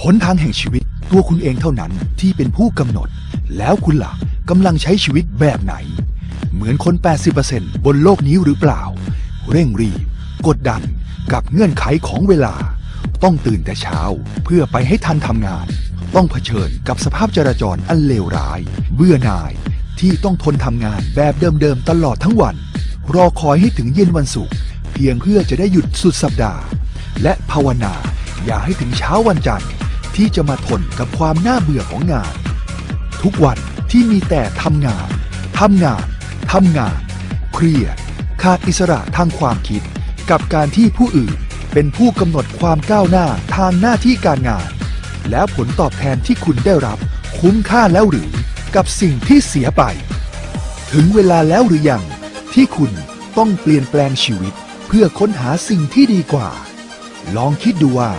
หนทางแห่งชีวิตตัวคุณเองเท่านั้นที่เป็นผู้กำหนด แล้วคุณล่ะกำลังใช้ชีวิตแบบไหน เหมือนคน 80%บนโลกนี้หรือเปล่า เร่งรีบ กดดันกับเงื่อนไขของเวลา ต้องตื่นแต่เช้าเพื่อไปให้ทันทำงาน ต้องเผชิญกับสภาพจราจรอันเลวร้าย เบื่อหน่ายที่ต้องทนทำงานแบบเดิมๆตลอดทั้งวัน รอคอยให้ถึงเย็นวันศุกร์เพียงเพื่อจะได้หยุดสุดสัปดาห์ และภาวนา อย่าให้ถึงเช้าวันจันทร์ที่จะมาทนกับความน่าเบื่อของงาน ทุกวันที่มีแต่ทำงาน ทำงาน ทำงาน เครียด ขาดอิสระทางความคิด กับการที่ผู้อื่นเป็นผู้กำหนดความก้าวหน้าทางหน้าที่การงาน แล้วผลตอบแทนที่คุณได้รับ คุ้มค่าแล้วหรือกับสิ่งที่เสียไป ถึงเวลาแล้วหรือยัง ที่คุณต้องเปลี่ยนแปลงชีวิต เพื่อค้นหาสิ่งที่ดีกว่า ลองคิดดูว่า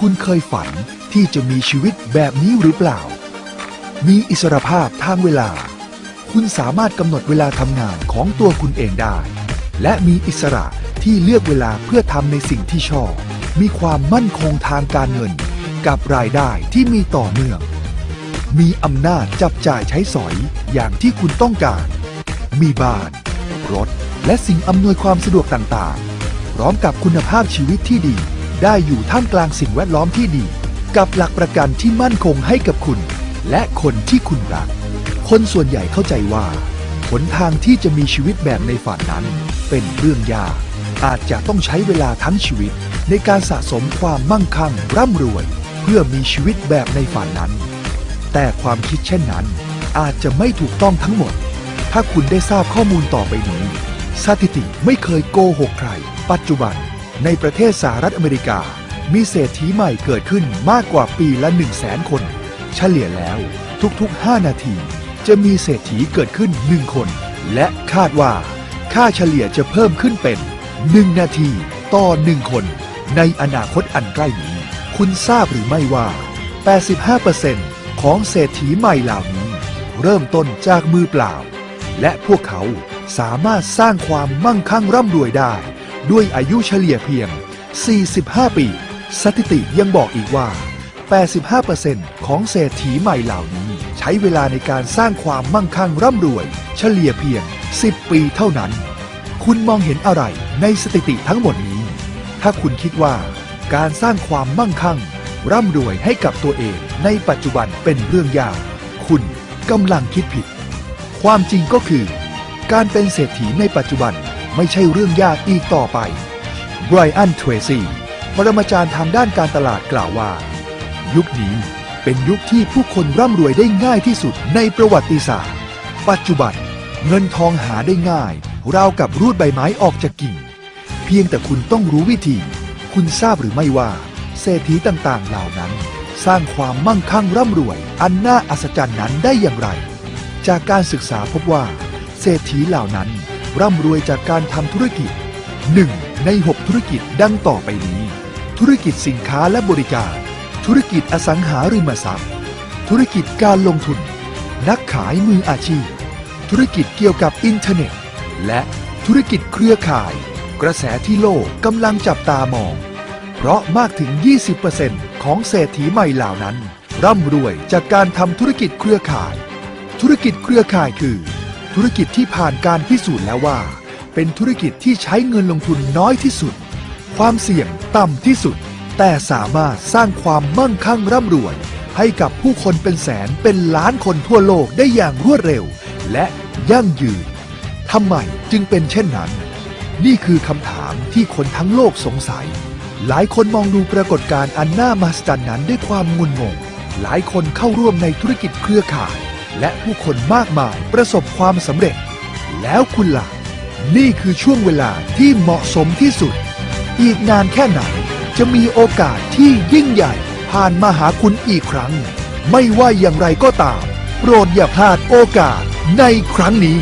คุณเคยฝันที่จะมีชีวิตแบบนี้หรือเปล่า มีอิสรภาพทางเวลา คุณสามารถกำหนดเวลาทำงานของตัวคุณเองได้ และมีอิสระที่เลือกเวลาเพื่อทำในสิ่งที่ชอบ มีความมั่นคงทางการเงิน กับรายได้ที่มีต่อเนื่อง มีอำนาจจับจ่ายใช้สอยอย่างที่คุณต้องการ มีบ้าน รถ และสิ่งอำนวยความสะดวกต่างๆ พร้อมกับคุณภาพชีวิตที่ดี ได้อยู่ท่ามกลางสิ่งแวดล้อมที่ดี กับหลักประกันที่มั่นคงให้กับคุณ และคนที่คุณรัก คนส่วนใหญ่เข้าใจว่าหนทางที่จะมีชีวิตแบบในฝันนั้น เป็นเรื่องยาก อาจจะต้องใช้เวลาทั้งชีวิต ในการสะสมความมั่งคั่งร่ำรวย เพื่อมีชีวิตแบบในฝันนั้น แต่ความคิดเช่นนั้น อาจจะไม่ถูกต้องทั้งหมด ถ้าคุณได้ทราบข้อมูลต่อไปนี้ สถิติไม่เคยโกหกใคร ปัจจุบัน ในประเทศสหรัฐอเมริกา มีเศรษฐีใหม่เกิดขึ้นมากกว่าปีละ 1 0 0 0 0แสนคน เฉลี่ยแล้วทุกๆ 5 นาที จะมีเศรษฐีเกิดขึ้น 1 คน และคาดว่า ค่าเฉลี่ยจะเพิ่มขึ้นเป็น 1 นาทีต่อ 1 คน ในอนาคตอันใกล้นี้ คุณทราบหรือไม่ว่า 85%ของเศรษฐีใหม่เหล่านี้ เริ่มต้นจากมือเปล่า และพวกเขาสามารถสร้างความมั่งคั่งร่ำรวยได้ ด้วยอายุเฉลี่ยเพียง 45 ปี สถิติยังบอกอีกว่า 85%ของเศรษฐีใหม่เหล่านี้ ใช้เวลาในการสร้างความมั่งคั่งร่ำรวย เฉลี่ยเพียง 10 ปีเท่านั้น คุณมองเห็นอะไรในสถิติทั้งหมดนี้ ถ้าคุณคิดว่า การสร้างความมั่งคั่ง ร่ำรวยให้กับตัวเองในปัจจุบันเป็นเรื่องยาก คุณกำลังคิดผิด ความจริงก็คือ การเป็นเศรษฐีในปัจจุบัน ไม่ใช่เรื่องยากอีกต่อไปไบรอันเทรซี่ปรมาจารย์ทางด้านการตลาดกล่าวว่า ยุคนี้เป็นยุคที่ผู้คนร่ำรวยได้ง่ายที่สุดในประวัติศาสตร์ ปัจจุบันเงินทองหาได้ง่าย ราวกับรูดใบไม้ออกจากกิ่ง เพียงแต่คุณต้องรู้วิธี คุณทราบหรือไม่ว่าเศรษฐีต่างๆเหล่านั้น สร้างความมั่งคั่งร่ำรวย อันน่าอัศจรรย์นั้นได้อย่างไร จากการศึกษาพบว่า เศรษฐีเหล่านั้น ร่ำรวยจากการทำธุรกิจ 1 ใน 6 ธุรกิจดังต่อไปนี้ ธุรกิจสินค้าและบริการ ธุรกิจอสังหาริมทรัพย์ ธุรกิจการลงทุน นักขายมืออาชีพ ธุรกิจเกี่ยวกับอินเทอร์เน็ต และธุรกิจเครือข่าย กระแสที่โลกกำลังจับตามอง เพราะมากถึง 20%ของเศรษฐีใหม่เหล่านั้น ร่ำรวยจากการทำธุรกิจเครือข่าย ธุรกิจเครือข่ายคือ ธุรกิจที่ผ่านการพิสูจน์แล้วว่า เป็นธุรกิจที่ใช้เงินลงทุนน้อยที่สุด ความเสี่ยงต่ำที่สุด แต่สามารถสร้างความมั่งคั่งร่ำรวย ให้กับผู้คนเป็นแสนเป็นล้านคนทั่วโลกได้อย่างรวดเร็ว และยั่งยืนทำไมจึงเป็นเช่นนั้น นี่คือคำถามที่คนทั้งโลกสงสัย หลายคนมองดูปรากฏการณ์อันน่ามหัศจรรย์นั้นด้วยความงุนงง หลายคนเข้าร่วมในธุรกิจเครือข่าย และผู้คนมากมายประสบความสำเร็จ แล้วคุณล่ะ นี่คือช่วงเวลาที่เหมาะสมที่สุด อีกนานแค่ไหนจะมีโอกาสที่ยิ่งใหญ่ ผ่านมาหาคุณอีกครั้ง ไม่ว่าอย่างไรก็ตาม โปรดอย่าพลาดโอกาสในครั้งนี้